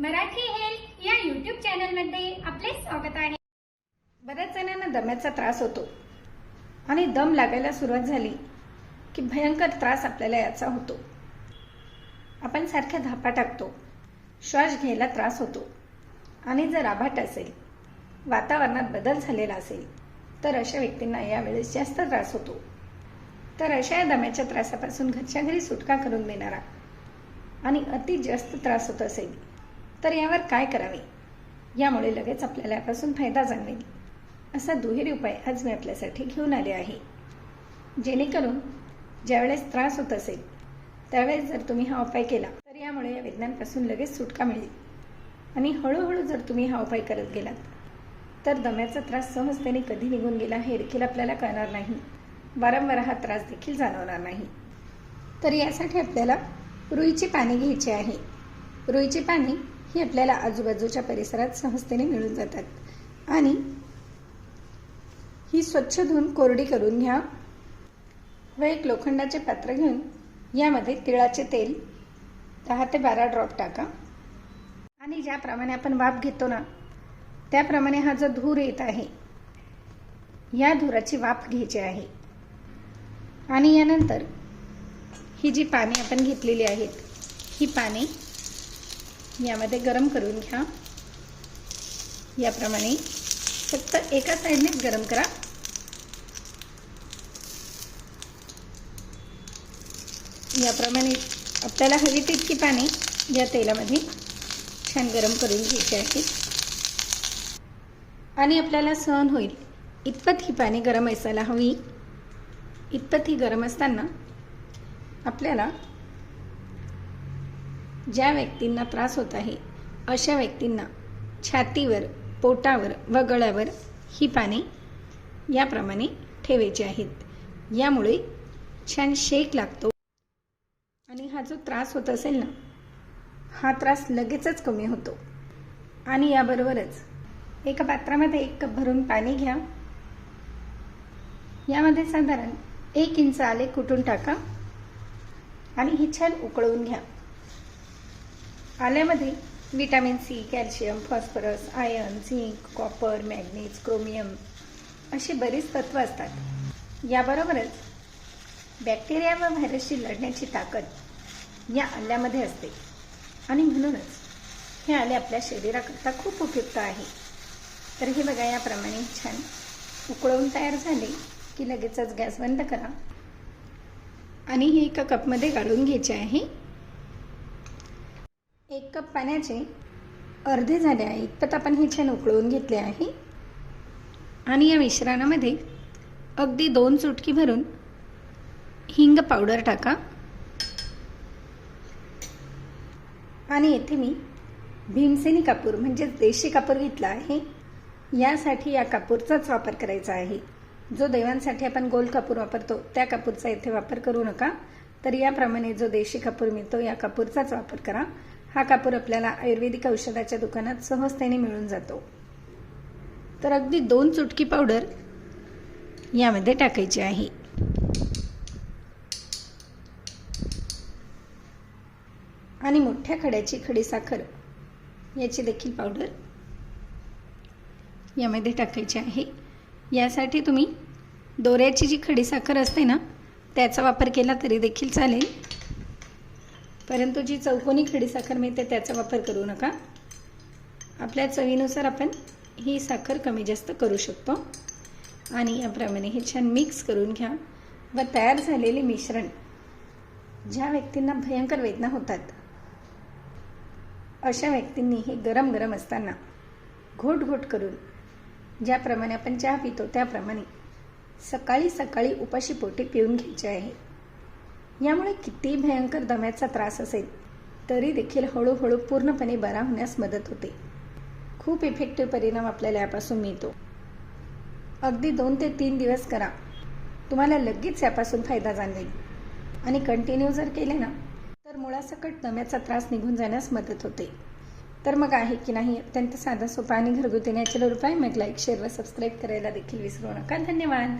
Marathi health या YouTube चॅनलमध्ये आपले स्वागत आहे. बऱ्याच जणांना दम्याचा त्रास होतो. आणि दम लागायला सुरुवात झाली की भयंकर त्रास आपल्याला याचा होतो. आपण सारख्या धापा टाकतो. श्वास घ्यायला त्रास होतो. आणि जर आभाट असेल वातावरणात बदल झालेला असेल तर अशा व्यक्तींना यावेळेस जास्त त्रास होतो. तर अशा या दम्याच्या त्रासापासून घरच्या घरी सुटका करून देणारा आणि अति जास्त त्रास होत असेल तर यावर काय करावे? यामुळे लगेच आपल्याला यापासून फायदा जाणवेल. असा दुहेरी उपाय आज मी आपल्यासाठी घेऊन आले आहे. जेणेकरून ज्यावेळेस त्रास होत असेल त्यावेळेस जर तुम्ही हा उपाय केला तर यामुळे या वेदनांपासून लगेच सुटका मिळेल. आणि हळूहळू जर तुम्ही हा उपाय करत गेलात तर दम्याचा त्रास सहजतेने कधी निघून गेला हे देखील आपल्याला कळणार नाही. वारंवार हा त्रास देखील जाणवणार नाही. तर यासाठी आपल्याला रुईची पाने घ्यायची आहे. रुईची पाने ही आपल्याला आजूबाजूच्या परिसरात सहजतेने मिळून जातात. आणि ही स्वच्छ धुवून कोरडी करून घ्या. व एक लोखंडाचे पात्र घेऊन यामध्ये तिळाचे तेल दहा ते बारा ड्रॉप टाका. आणि ज्याप्रमाणे आपण वाफ घेतो ना त्याप्रमाणे हा जो धूर येत आहे या धुराची वाफ घ्यायची आहे. आणि यानंतर ही जी पाने आपण घेतलेली आहेत ही पाने यामध्ये गरम करून घ्या. याप्रमाणे फक्त एका साईडनेच गरम करा. याप्रमाणे आपल्याला हवी तितकी पाने या तेलामध्ये छान गरम करून घ्यायची आहे. आणि आपल्याला सहन होईल. इतपत ही पाने गरम असायला हवी. इतपत ही गरम असताना आपल्याला ज्या व्यक्तींना त्रास होत आहे अशा व्यक्तींना छातीवर पोटावर व गळ्यावर ही पाने याप्रमाणे ठेवायची आहेत. यामुळे छान शेक लागतो आणि हा जो त्रास होत असेल ना हा त्रास लगेचच कमी होतो. आणि याबरोबरच एका पात्रामध्ये एक कप भरून पाणी घ्या. यामध्ये साधारण एक इंच आले कुटून टाका आणि ही छान उकळवून घ्या. आल्यामध्ये vitamin C calcium phosphorus iron zinc copper manganese chromium अशी बरीच तत्व असतात. याबरोबरच बॅक्टेरिया व व्हायरसशी लढण्याची ताकद या आल्यामध्ये असते. आणि म्हणूनच हे आले आपल्या शरीराकरता खूप उपयुक्त आहे. तर हे बघा याप्रमाणे छान उकळवून तयार झाले की लगेचच गॅस बंद करा. आणि हे एका कपमध्ये गाळून घ्यायचे आहे. एक कप पाण्याचे अर्धे झाले आहे. इतपत आपण हे छान उकळून घेतले आहे. आणि या मिश्रणामध्ये अगदी दोन चुटकी भरून हिंग पावडर टाका. आणि येथे मी भीमसेनी कापूर म्हणजेच देशी कापूर घेतला आहे. यासाठी या कापूरचाच वापर करायचा आहे. जो देवांसाठी आपण गोल कापूर वापरतो त्या कापूरचा येथे वापर करू नका. तर याप्रमाणे जो देशी कापूर मिळतो या कापूरचाच वापर करा. हा कापूर आपल्याला आयुर्वेदिक औषधाच्या दुकानात सहजतेने मिळून जातो. तर अगदी दोन चुटकी पावडर यामध्ये टाकायची आहे. आणि मोठ्या खड्याची खडीसाखर याची देखील पावडर यामध्ये टाकायची आहे. यासाठी तुम्ही दोऱ्याची जी खडीसाखर असते ना त्याचा वापर केला तरी देखील चालेल. परंतु जी चौकोनी खडीसाखर मिळते त्याचा वापर करू नका. आपल्या चवीनुसार आपण ही साखर कमी जास्त करू शकतो. आणि याप्रमाणे हे छान मिक्स करून घ्या. व तयार झालेले मिश्रण ज्या व्यक्तींना भयंकर वेदना होतात अशा व्यक्तींनी हे गरम गरम असताना घोट घोट करून ज्याप्रमाणे आपण चहा पितो त्याप्रमाणे सकाळी सकाळी उपाशी पोटी पिऊन घ्यायचे आहे. यामुळे किती भयंकर दम्याचा त्रास असेल तरी देखील हळूहळू पूर्णपणे बरा होण्यास मदत होते. खूप इफेक्टिव्ह परिणाम आपल्याला यापासून मिळतो. अगदी दोन ते तीन दिवस करा. तुम्हाला लगेच यापासून फायदा जाणवेल. आणि कंटिन्यू जर केले ना तर मुळासकट दम्याचा त्रास निघून जाण्यास मदत होते. तर मग आहे की नाही अत्यंत साधा सोपा आणि घरगुती नॅचरल उपाय. मग लाईक शेअर व सबस्क्राईब करायला देखील विसरू नका. धन्यवाद.